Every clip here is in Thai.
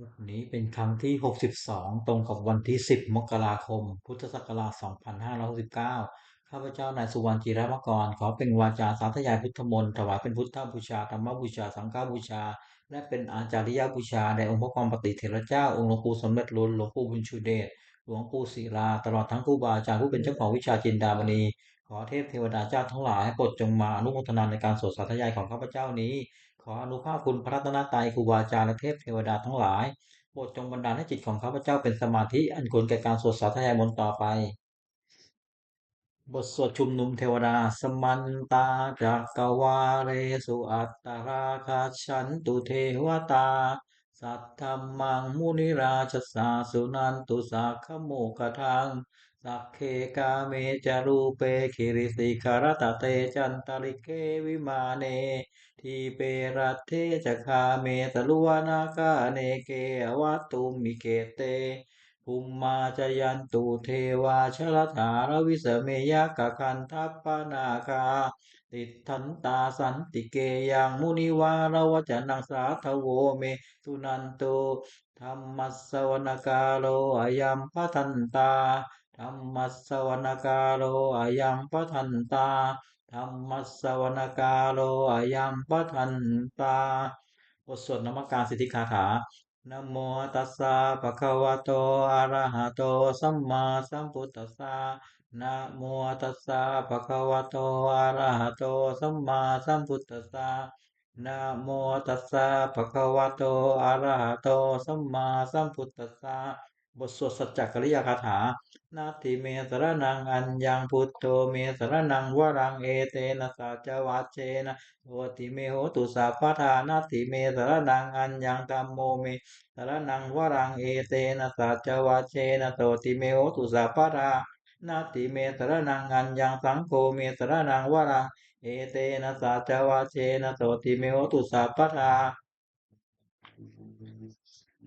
บทนี้เป็นครั้งที่ 62 ตรงกับวันที่ 10 มกราคม พุทธศักราช 2569 ข้าพเจ้านายสุวรรณจิรมกร ขอเป็นวาจาสาธยายพุทธมนต์ถวายเป็นพุทธบูชาธรรมบูชา สังฆบูชา และเป็นอาจาริยบูชาแด่องค์พระความปฏิเถรเจ้า องค์หลวงปู่สมเด็จลวงหลวงปู่บุญชูเดช หลวงปู่ศิลา ตลอดทั้งครูบาอาจารย์ผู้เป็นเจ้าของวิชาจินดามณี ขอเทพเทวดาเจ้าทั้งหลายโปรดจงมาอนุโมทนาในการสวดสาธยายของข้าพเจ้านี้ ขออนุภาพคุณพระรัตนตรัยครูบาอาจารย์และเทพเทวดาทั้งหลายโปรดจงบันดาลให้จิตของข้าพเจ้าเป็นสมาธิอันควรแก่การสวดสาธยายมนต์ต่อไป บทสวดชุมนุมเทวดา สมันตาจักกวาเรสุอัตตราคาชันตุเทวตา สัทธรรมังมุนิราชสาสุนันตุสักขโมกทังสักเคกาเมจารูเปคิริสิคารตะเตจันตริเกวิมาเน ทีเปรัตเทจคาเมตลุวนาคาเนเกอวัตตุมิเกเตภูมมาจยันตุเทวาชลถารวิสเมยกะคันทัปปนาคา ติทันตาสันติเกยังมุนิวารวจนังสาทโวเมสุนันโตธรรมัสวนกาโลอยัมปทันตาธรรมัสวนกาโลอยัมปทันตา ธรรมสวนกาโลอายัมปทันตาบทสวดนมกการสิทธิคาถานโมตัสสะภะคะวะโตอะระหะโตสัมมาสัมพุทธัสสะนะโมตัสสะภะคะวะโตอะระหะโตสัมมาสัมพุทธัสสะนะโมตัสสะภะคะวะโตอะระหะโตสัมมาสัมพุทธัสสะ บทสวดสัจจกริยคาถา นาทิเมสรนังอัญญังพุทโธเมสรนังวรังเอเตนะสัจวัชเชนะโอติเมโหตุสัพพทานาทิเมสรนังอัญญังตัมโมเมสรนังวรังเอเตนะสัจวัชเชนะโตติเมโหตุสัพพทานาทิเมสรนังอัญญังสังโฆเมสรนังวรังเอเตนะสัจวัชเชนะโตติเมโหตุสัพพทา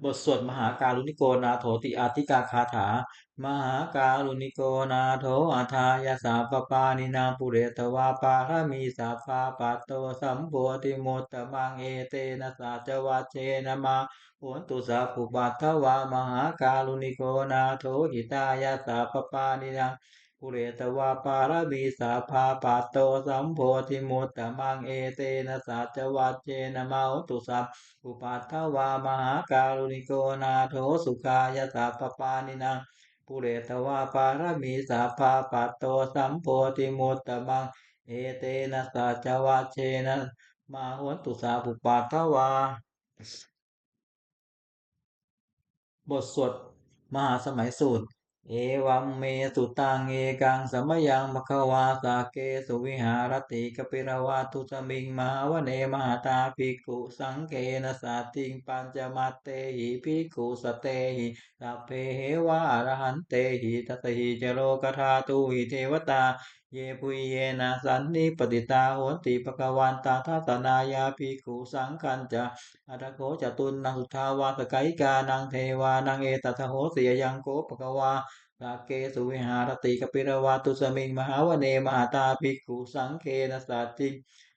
บทสวดมหาการุณิโกนาโถติอาทิกาคาถา มหาการุณิโกนาโถอาทายาสาปปานินาปุเรตวาปารมีสาภาปัตโตสัมโพธิโมตมังเอเตนะสาจวัเชนะมาโหนตุสาภุปัตถวามหาการุณิโกนาโถหิตายาสาปปานินา ปุเรตวาปารมีสาภาปัตโตสัมโพธิมุตตะมังเอเตนะสัจวัจเจนะมาหุตุสัพอุปัฏฐวามหาการุณิโกนาโถสุขายาสัพปานินังปุเรตวาปารมีสาภาปัตโตสัมโพธิมุตตะมังเอเตนะสัจวัจเจนะมาหุตุสัพอุปัฏฐวา บทสวดมหาสมัยสูตร เอวัมเมสุตังเอกังสมยังมควาสาเกสุวิหารติกปิรวาตุสมิงมาวเนมหาตาภิกขุสังเกนสัติงปัญจมัตเตหิภิกขุสเตหิสัพเพเหวะอรหันเตหิทัตหิจโลกธาตุหิเทวตา เยปุยเยนะสันนิปติตาโหติปะกวันตาทัตนายาภิกขุสังคันจะอัตโขจตุนนังสุทาวาสกายกานังเทวานังเอตัทโหเสียยังโกปะกวาตาเกสุวิหารติกปิรวาตุสมิงมหาวเนมหาตาภิกขุสังเคนะสัจจิ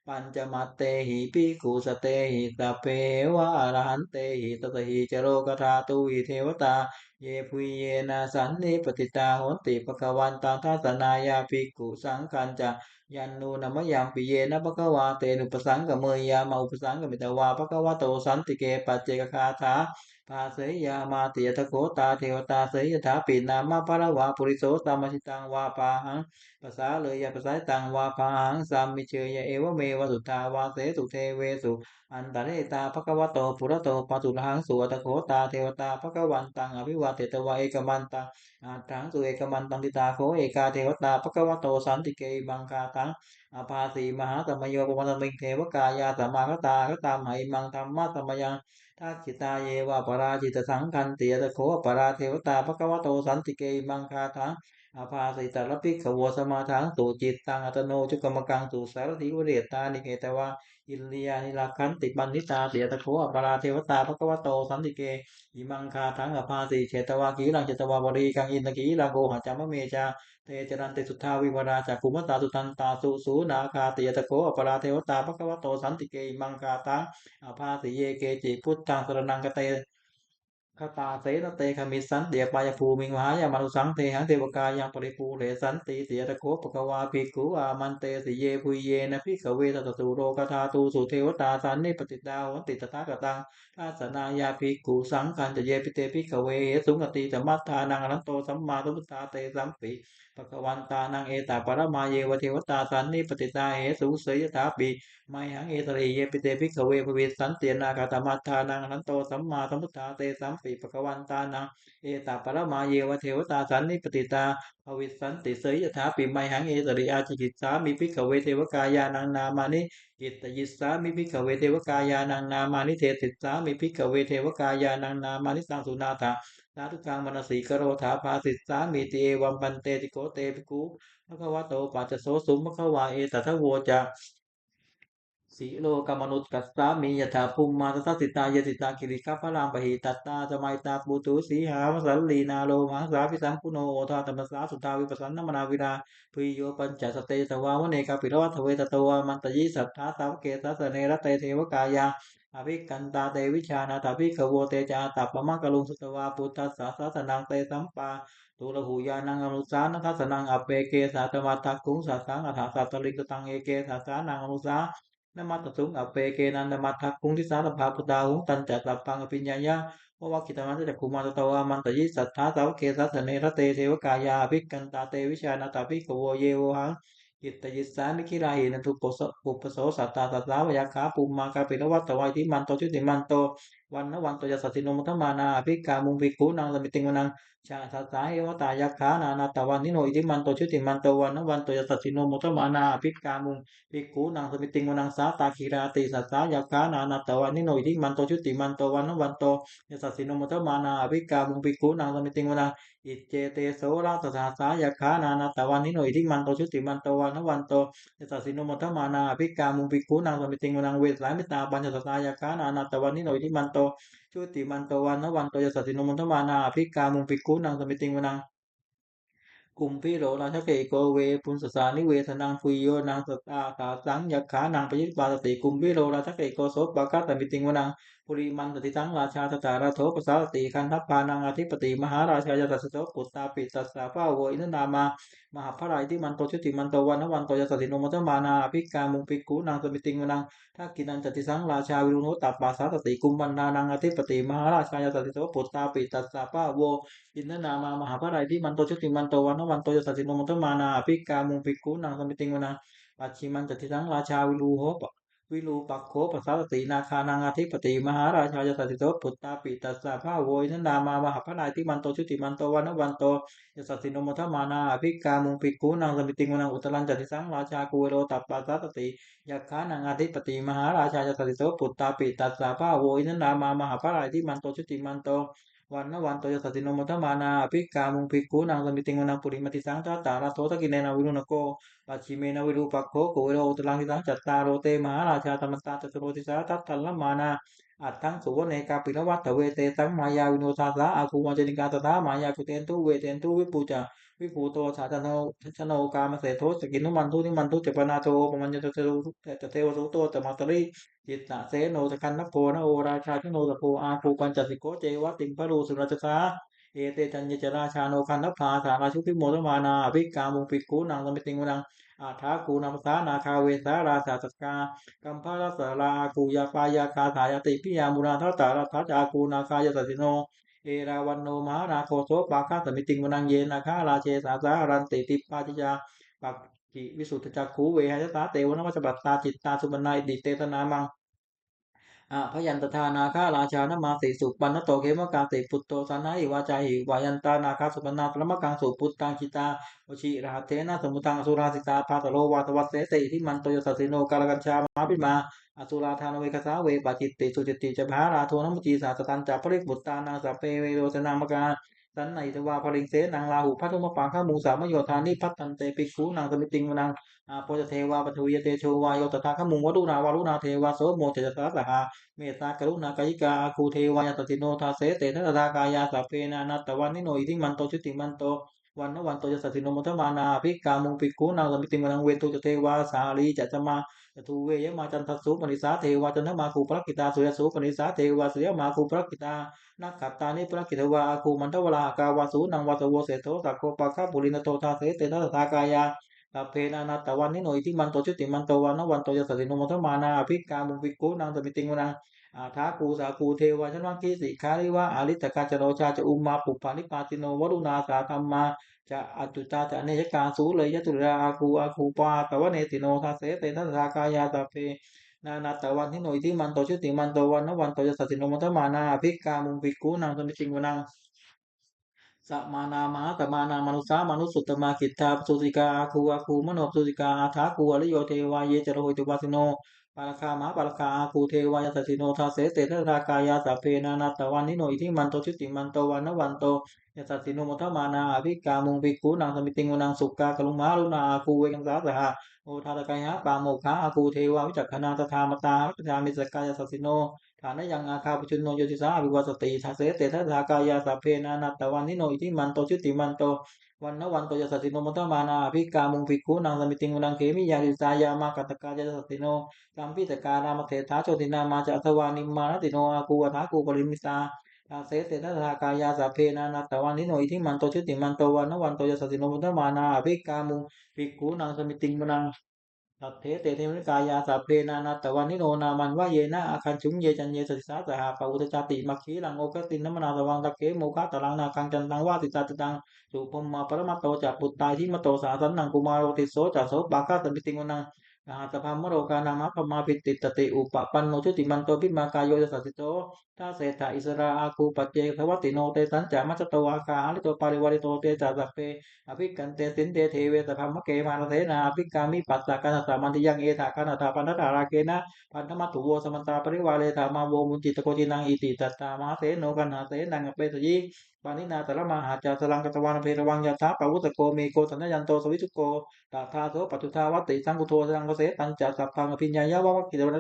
ปัญจมัตเตหิภิกุสเตหิสัพเพวะอรหันเตหิตตหิจโรกธาตุหิเทวตา เยพุยเยนะสันนิปติตาโหติปะกวันตังทัสนายาภิกุสังคัญจะยันนูนมยังปิเยนะภะควาเตนุปสังกเมยยามาอุปสังกมิตวาภะควะโตสันติเกปัจเจกคาถา ภาเสยยามาตียทะโคตาเทวตาเสยถาปินามาภะระวาปุริโสตามชิตังวาปาหังภาษาเลยยาภาษาตังวาปาหังสามมิเชยเอวเมวสุทาวาเสสุเทเวสุอันตะเรตาภควโตปุระโตปัตุลังสุตะโคตาเทวตาภควันตังอภิวาเตตวะเอกมันตังอาทังสุเอกมันตังติตาโคเอกาเทวตาภควโตสันติเกบังคาตังอภาสีมหาสมโยปมัตมิงเทวกายาสมากตากตามไหมังธรรมะสมยัง ทักขิตาเยวะปราจิตสังคันเตียตะโคปราเทวตาภควโตสันติเกมังคาทังอภาสิตารพิกขวสมาทังสุจิตตังอัตโนจุกรรมกังสุสารถิวเรตานิเกตวาอิเลียนิลักขันติปันนิตาเตียตะโคปราเทวตาภควโตสันติเกอิมังคาทังอภาสีเชตวากีรังเจตวาบรีกังอินตะกีรังโกหัจามะเมจา เทจรันติสุทธาวิวราจากภูมิตาสุทันตาสุสูนาคาติยตะโกอปราเทวตาปะกวโตสันติเกมังคาตังอภาสิเยเกจิพุทธังสรนังกเต คตาเสนเตคมิสันเตียปายภูมิงมหายามานุสังเทหังเทวกายังปริภูเรสันติเสียตะโคปะกวาภิกขุอามันเตสิเยภุเยนะพิกเวตตสุโรกธาตูสุเทวตาสันนิปติตาหันติตถากตังทัสนายาภิกขุสังขันจะเยปิเตพิกเวสุงกติธรรมัตทานังอนันโตสัมมาสัมพุทธาเตสัมปิปะกวันตานังเอตาปรมาเยวเทวตาสันนิปติตาเหสุเสยถาปิไมหังเอตระเยปิเตพิกเวภวิสันเตียนาคาตมัตทานังอนันโตสัมมาสัมพุทธาเตสัมปิปะกวันตานังเอตาปรมาเยวเทวตาสันนิปติตาภวิสันติเสยยถาปิไมหังเอตริอาจิกิตสามิพิกเวเทวกายานังนามานิกิตยิสามิพิกเวเทวกายานังนามานิเทติสามิพิกเวเทวกายานังนามานิสังสุนาถาสาธุกังมนสีกโรธาภาสิตสามิติเอวัมปันเตติโกเตปิกุพระควะโตปัจจโสสุมพระควาเอตทโวจะ สีโลกามนุษย์กัสสามียถาภูมิมาตสิตายสิตาคิริกัพลามปหิตัตตาสมัยตาปุตุสีหามสัลลีนาโลมังสาพิสัมพุโนโอทาตมัสสาสุทาวิปัสสนมนาวิราพิโยปัญจสเตตวาวเนกาปิโรทเวตตวามันตยิสัทธาสาวเกสัสเนรเตเทวกายาอภิกันตาเตวิชานาถาภิกขโวเตจาตัปปะมังกลุงสุตวาปุตตัสสะสะสนังเตสัมปาตุลหูยานังอนุสานัสสนังอเปเกสาตมัตถคุงสัสสังอัฏฐสัตตลิกตังเอเกสัสสานังอนุสา นมัตตสุงอเปเกนันนมัตถคุงทิสารภาพุตาหุงตันจัตตัปังอภิญญายะววากิตมันจะคุมาตตวามันตยิสัทธาสาวเกสัสเนรเตเทวกายาภิกันตาเตวิชานาตาภิกขโวเยวหังอิตยิสานิคิราหินันทุปโสปุปโสสัตตาสัตตาวายาคาปุมมากาปิรวัตตวัยทิมันโตชุติมันโต วันนวันโตยสัสินมุทมานาภิกามุงภิกขุนางสมิติงวนังชาสัสาเอวตายาขานานาตวันนิโนอิติมันโตชุติมันโตวันนวันโตยสัสินมุตมานาภิกามุงภิกขุนางสมิติงวนังสาตาคีราติสัสายาขานานาตวันนิโนอิติมันโตชุติมันโตวันนวันโตยสัสินมุตมานาภิกามุงภิกขุนางสมิติงวนังอิเจเตโสราตสาสายาขานานาตวันนิโนอิติมันโตชุติมันโตวันนวันโตยสัสินมุตมานาภิกามุงภิกขุนางสมิติงวนังเวสลามิตาปัญจสสายาขานานาตวันนิโนอิติมันโตชุติมันโตวันนวันโตยสัสสิโนมุนทมานาภิกามุงปิกุนังสมิติงวนังกุมพิโรราชเกโกเวปุนสสานิเวทนางฟุยโยนางสตาขาสังยักขานางปยิปาสติกุมพิโรราชเกโกโสปะกาตมิติงวนัง ปุริมันตติสังราชาตถาราโทปสาติคันทัพพานังอธิปติมหาราชายาตัสโสปุตตาปิตัสสาภาโวอินนามามหาพระรายที่มันโตชุติมันโตวันนวันโตยสัสสิโนมตมานาภิกามุงภิกขุนางสมิติงวนังทักกินันจติสังราชาวิรุณโหตัปปาสาสติกุมวันนานังอธิปติมหาราชายาตัสโสปุตตาปิตัสสาภาโวอินนามามหาพระไรที่มันโตชุติมันโตวันนวันโตยสัสสิโนมัตมานาภิกามุงภิกขุนางสมิติงวนาปัจฉิมันจติสังราชาวิรูโหป วิรูปักโขปัสสตินาคานังอธิปติมหาราชายสัสสิโตปุตตาปิตัสสะภาโวยนันดามามหาพระไรที่มันโตชุติมันโตวันนวันโตยสัสสิโนมัตมานาภิกามุงภิกขุนางสมิติงวนาอุตรันจติสังราชากุเวโรตัปปัสสติยักขานังอธิปติมหาราชายสัสสิโตปุตตาปิตัสสะภาโวยนันดามามหาพระไรที่มันโตชุติมันโต วันนวันโตยสัสสิโนมัตมานาภิกามุงภิกขุนางสมิติงวนังปุริมติสังจัตตาราโทตกินเนนาวิรุณโกปัจฉิเมนาวิรูปักโขโกวิโรอุตลังทิสังจัตตาโรเตมหาราชาธรรมตาจตุโรติสาทัตตัลลมานา อัตถังสุวเนกาปิรวัตเวเตสังมายาวิโนทาสาอาคูวัจนิกาตถามายาคุเตนทุเวเตนทุวิปูจาวิภูโตสาธโนชโนกามเสโทสกินุมันทุนิมันทุเจปนาโตปมัญญตเตโตเทวสุโตตมัตริจิตตะเสโนสกันนโพนโอราชาชโนสโพอาภูปัญจสิโกเจวติงพระรูสุรจสาเอเตจัญญจราชาโนคันนภาสาราชุพิโมตมานาภิกามุปิกูนางสมิติงวนัง อาทากูนามสานาคาเวสาราสาสกากัมพาลสารากูยาปายาคาสายติพิยามุราทัตตาราทัจากูนาคายสสิโนเอราวันโนมหานาโคโสปาคาสมิติงวนังเยนาคาราเชสาสารันติติปาจิยาปักกิวิสุทธจักขูเวหยตาเตวนวัจบัตตาจิตตาสุบรรณายดิเตตนามัง อะพยันตทานาคาราชานมาติสุปันนโตเขมกาติปุตโตสานาอิวาจาหิวายันตานาคาสุปนาตรมกังสุปุตตังคิตาวชิราเทนะสมุตังอสุราสิตาพาตโลวาตวัสเสติที่มันโตโยสัสสิโนกาลกัญชามาปิมาอสุราธานเวคสาเวปาจิตติสุจิตติจะพาราโทนมุจีสาสตันจัปริกบุตตานาสเปเวโรสนามกา สันไนทวาภริงเสนางลาหูพัทุมปังข้ามูสามโยธานิพัตตันเตปิคูนางสมิติงนังอาโปจเทวาปทุยเตโชวายโยตถาขมุงวรุณาวารุณาเทวาโสโมจจตสหาเมตตากรุณากายิกาคูเทวายตติโนทาเสเตนะตากายาสัพเพนานัตตวันนิโนอิทิมันโตชุติมันโตวันนวันโตจะสัตถิโนมัทมานาภิกามุงภิกขุนางสมิติมนังเวทุจเทวาสาลีจัตมา จตุเวยมาจันทสุปนิสาเทวาจันทมาคูปรกิตาสุยสุปนิสาเทวาสุยมาคูปรกิตานักขัตตานิปรกิตวาอาคูมันทวลากาวาสูนังวัตวเสโตสักโคปะคาปุรินโตทาเสเตนะตากายาสัพเพนานาตวันนิโนอิทิมันโตชุติมันโตวันนวันโตยสัสสิโนมัทมานาภิกามุภิกุนางสมิติงวนังอาทากูสากูเทวาชนวังคีสิคาริวะอาริตกาจโรชาจะอุมมาปุปปานิปาติโนวรุณาสาธรรมา จะอัตุตาจะเนชกาสูเลยยตุราอาคูอาคูปาตวะเนติโนทาเสเตนะทากายาสัพเพนานาตวันนิโนอิทิมันโตชุติมันโตวันนวันโตยสัสสิโนมัทมานาภิกามุภิกขุนางสมิติงวนังสัมานามาตมานามนุสามนุสุตตมากิตตาปสุติกาอาคูอาคูมโนปสุติกาอาทาคูอริโยเทวาเยจโรหิตุวาสิโนปาลคามหาปาลคาอาคูเทวายาสสิโนทาเสเตทรากายาสัพเพนานาตวันนิโนอิทิมันโตชุติมันโตวันนวันโต ยาสสิโนมุทมานาอภิกามุงภิกขุนางสมิติงวนังสุกากลุมาลุนาอาคูเวกังสาสหะโอทาตกายะปาโมคาอาคูเทวาวิจักขณาตถามตาปจามิสกายาสสิโนฐานยังอาคาปชุนโนโยติสาอภิวัสติทาเสเตทัสสากายาสัพเพนานัตตวันนิโนอิทิมันโตชุติมันโตวันนวันโตยสัสสิโนมัตมานาภิกามุงภิกขุนางสมิติงวนังเขมิยาติสายามากัตกายาสัสสิโนสัมพิตการามเถทาโชตินามาจะอทวานิมมานติโนอากูวทากูปริมิตา ทาเสเตทัสสากายาสัพเพนานัตตวันนิโนอิทิมันโตชุติมันโตวันนวันโตยสัสสิโนมัตมานาภิกามุภิกขุนางสมิติงวนังสัพเพเตเทวนิกายาสัพเพนานาตวันนิโนนามันว่าเยนะอาคันชุงเยจันเยสติสาสหาปะอุตจาติมัคคีลังโอกตินนมนาตวังตะเกโมฆะตะลังนาคังจันตังว่าติตาติตังสุพมมาปรมัตโตจักปุตตายที่มโตสาสันนังกุมารโติโสจักโสปาคาตมิติงวนัง นาตพัมมโรกานังมัพมาปิติตติอุปปันโนชุติมันโตพิมากายโยสัสสิโตทัเศธาอิสราอาคูปัจเจทวัติโนเตสันจามัจจโตอาคาหาริโตปาริวาริโตเตจัสเปอภิกันเตสินเตเทเวตพัมะเกมาลเทนาอภิกามิปัสสะกัสสะมันติยังเอถากันาถาปันธาราเกนะพันธมัตถุโวสมันตาปริวาเลธามาโวมุจิตโกจินังอิติตัตตามหาเสโนกันหาเสนังเปตยิ ปานินาตระมหาจาสลังกตวานเพรวังยาถาปวุตโกเมโกสัญญันโตสวิจุโกตาทาโสปัจุทาวัตติสังกุโทสังกเสตัญจัสสัพพังอภิญญายาวะวะกิตวะ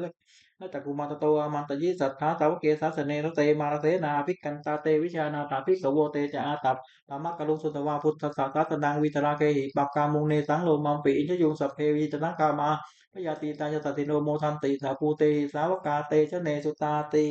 นัตกุมาตโตอามันตยิสัทธาสาวเกสัสเนรเตมาลเสนาภิกันตาเตวิชานาถาภิกขโวเตจะอาตับธรรมกลุสุตวาพุทธสาสตนังวิตราเคหิปักกามุงเนสังโลมัมปิอินทยุงสัพเพวิจนะกามาพยาตีตายสัตติโนโมทันติสาภูเตสาวกาเตชเนสุตาติ